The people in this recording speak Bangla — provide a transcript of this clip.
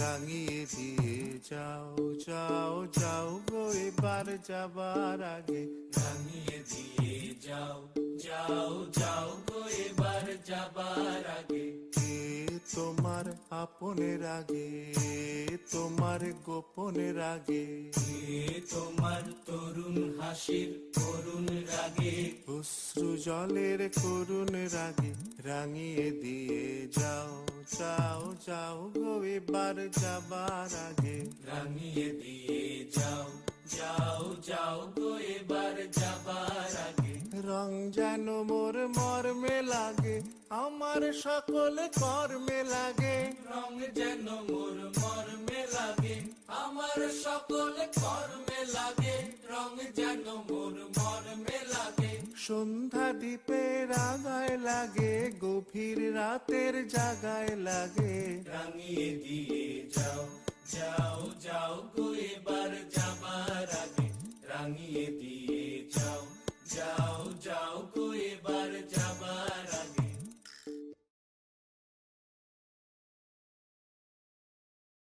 রাঙিয়ে দিয়ে যাও যাও যাও গো, এবার যাবার আগে। রাঙিয়ে দিয়ে যাও যাও যাও গো, এবার যাবার আগে। তোমার আপনের আগে তোমার গোপনের আগে তোমার তরুণ হাসির করুণ রাগে। অশ্রু জলের করুণ রাগে। রাঙিয়ে দিয়ে যাও যাও যাও গো এবার যাবার আগে। রাঙিয়ে দিয়ে যাও যাও যাও গো এবার যাবার আগে। রং যেন মোর মর্মে লাগে আমার সকল কর্মে লাগে। রং যেন মোর মর্মে লাগে আমার সকল কর্মে লাগে। রং যেন মোর মর্মে লাগে। সন্ধ্যা দ্বীপের रागाए लागे गोफिर रातेर जागाए लागे रंगिए दिए जाओ जाओ जाओ को बार जामार आगे रंगिए दिए जाओ जाओ जाओ को एबार जामार